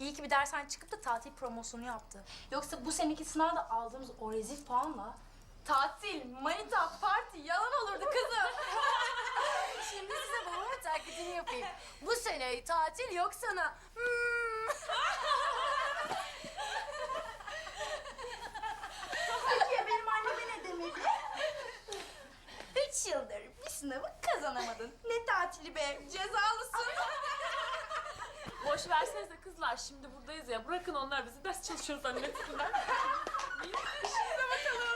bir dersten çıkıp da tatil promosyonu yaptı. Yoksa bu seneki sınavda aldığımız o rezil puanla tatil, manita, parti yalan olurdu kızım. Şimdi size babamın taklidini yapayım. Bu sene tatil yok sana. Hmm. Peki ya benim anneme ne demeli? Üç yıldır bir sınavı kazanamadın. Ne tatili be, cezalısın. Boş versenize kızlar şimdi buradayız ya. Bırakın onlar bizi ders çalışıyoruz zannetsinler. İşinize bakalım.